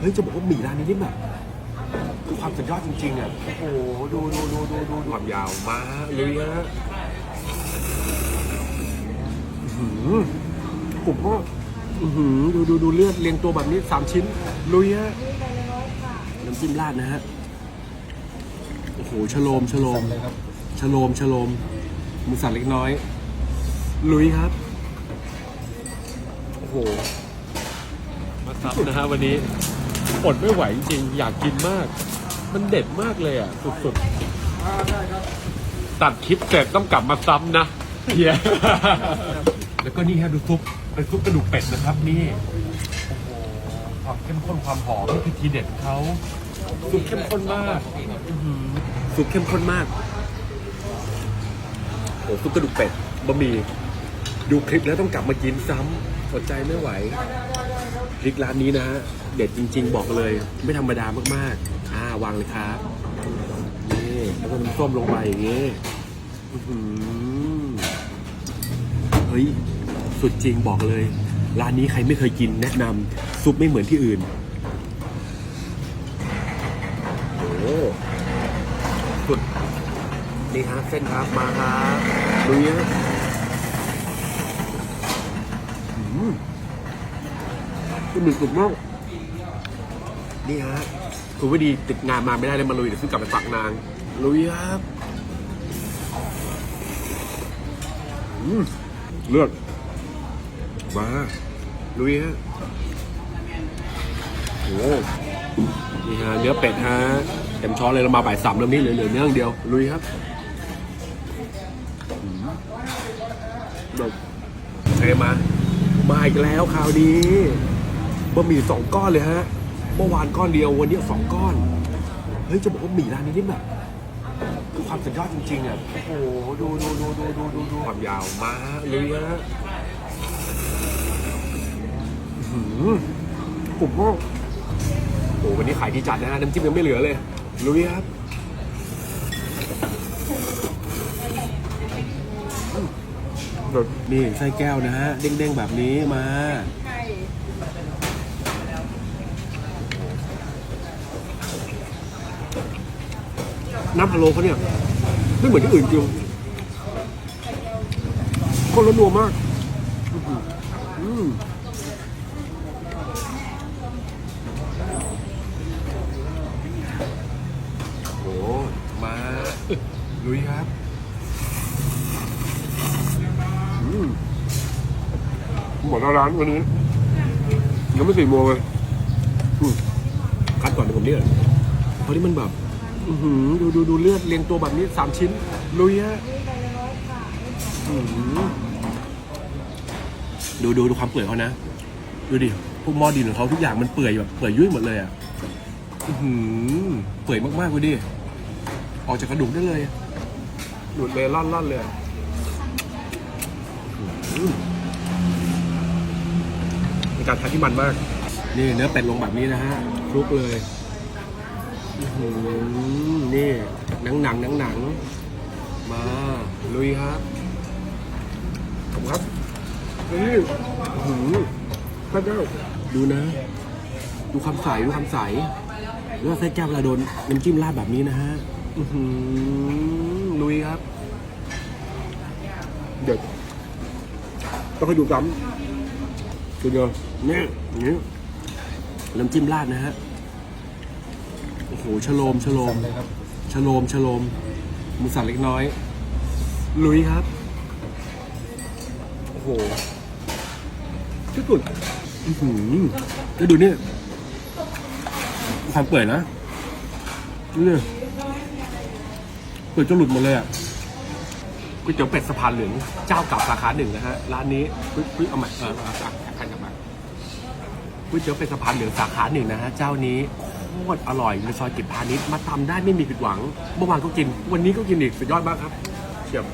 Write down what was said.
เฮ้ยจะบอกว่าหมี่ร้านนี้นี่แบบคือความสุดยอดจริงๆอะโอ้โหดูดูดูดูดูความยาวมาเลยฮะหือกรุบมกอื้อหือดูดูดูเลือดเรียงตัวแบบนี้สามชิ้น ลุยฮะน้ำจิ้มราดนะฮะโอ้โหชโลมชโลมเลยครับชโลมชโลมหมูสันเล็กน้อย ลุยครับโอ้โหมาซับนะฮะวันนี้ อดไม่ไหวจริงๆอยากกินมาก มันเด็ดมากเลยอะ สุดๆตัดคลิปเสร็จต้องกลับมาซ้ำนะเฮียแล้วก็นี่ฮะดูซุปเป็นซุปกระดูกเป็ดนะครับนี่โอ้โหความเข้มข้นความหอมนี่คือทีเด็ดของเขาซุปเข้มข้นมากอื้อหือซุปเข้มข้นมากโอ้ซุปกระดูกเป็ดบะหมี่ดูคลิปแล้วต้องกลับมากินซ้ำ อดใจไม่ไหวพริกร้านนี้นะฮะเด็ดจริง ๆ บอกเลย ไม่ธรรมดามากๆ อ่าวางเลยครับนี่แล้วก็น้ำส้มลงไปอย่างงี้เฮ้ยสุดจริงบอกเลย ร้านนี้ใครไม่เคยกินแนะนำซุปไม่เหมือนที่อื่นโอ้สุดนี่ครับเส้นครับมาครับดูเนี้ยอืม คือหมึกกรุบมากนี่ฮะคุณว่าดีติดงานมาไม่ได้เลยมาลุยเดี๋ยวซื้อกลับไปฝากนางลุยครับอืมเลือดมาลุยฮะโอ้นี่ฮะเนื้อเป็ดฮะเต็มช้อนเลยเรามาบ่ายสามเริ่มนี้เหลือเหลือเนื้ออย่างเดียวลุยครับแบบเทมามาอีกแล้วคราวนี้ บะหมี่สองก้อนเลยฮะเมื่อวานก้อนเดียววันนี้สองก้อนเฮ้ยจะบอกว่าหมี่ร้านนี้นี่แบบคือความสุดยอดจริงๆอะโอ้โหดูดูดูดูดูดูดูความยาวมาเลยฮะอื้อหือกรุบมากโอ้วันนี้ขายดีจัดนะฮะน้ำจิ้มยังไม่เหลือเลยลุยครับแบบนี่ไส้แก้วนะฮะเด้งๆแบบนี้มา น้ำพะโล้เขาเนี่ยไม่เหมือนที่อื่นจริงคนละนัวมากอื้อหืออืมโอ้มาลุยครับอืมหมดแล้วร้านวันนี้ยังไม่สี่โมงเลยอืมคัดก่อนเดี๋ยวผมเนี่ยเพราะที่มันแบบ อือหือดูดูดูเลือดเรียงตัวแบบนี้สามชิ้น ลุยฮะอื้อหือดูดูดูความเปื่อยเขานะ ดูดิพวกหม้อดินของเขาทุกอย่างมันเปื่อยแบบเปื่อยยุ่ยหมดเลยอะอือหือเปื่อยมากๆเลยดิออกจากกระดูกได้เลย หลุดเลยล่อนๆเลยเป็นการทานที่มันมาก นี่เนื้อเป็ดลงแบบนี้นะฮะคลุกเลยอื้อหือ นี่หนังหนังหนังหนังๆมา ลุยครับขอบครับนี่หือแป๊บเดียวดูนะ ดูความใสดูความใสแล้วไส้แก้วเวลาโดนน้ำจิ้มราดแบบนี้นะฮะลุยครับ เด็ดต้องให้ดูซ้ำดูเดียวนี่ยนี้น้ำจิ้มราดนะฮะ โอ้โหชะโลมชะโลมเลยครับชะโลมชะโลมหมูสันเล็กน้อย ลุยครับ โอ้โหที่สุดอื้อหือแล้วดูเนี่ยความเปื่อยนะดูเนี่ยเปื่อยจนหลุดหมดเลยอะก๋วยเตี๋ยวเป็ดสะพานเหลืองเจ้าเก่าสาขาหนึ่งนะฮะร้านนี้เฮ้ยเฮ้ยเอาใหม่เออเอาเอาเอาคันกลับมาก๋วยเตี๋ยวเป็ดสะพานเหลืองสาขาหนึ่งนะฮะเจ้านี้โค ตรอร่อยในซอยกิจพาณิชย์มาทำได้ไม่มีผิดหวัง เมื่อวานก็กิน วันนี้ก็กินอีกสุดยอดมากครับ เชียบ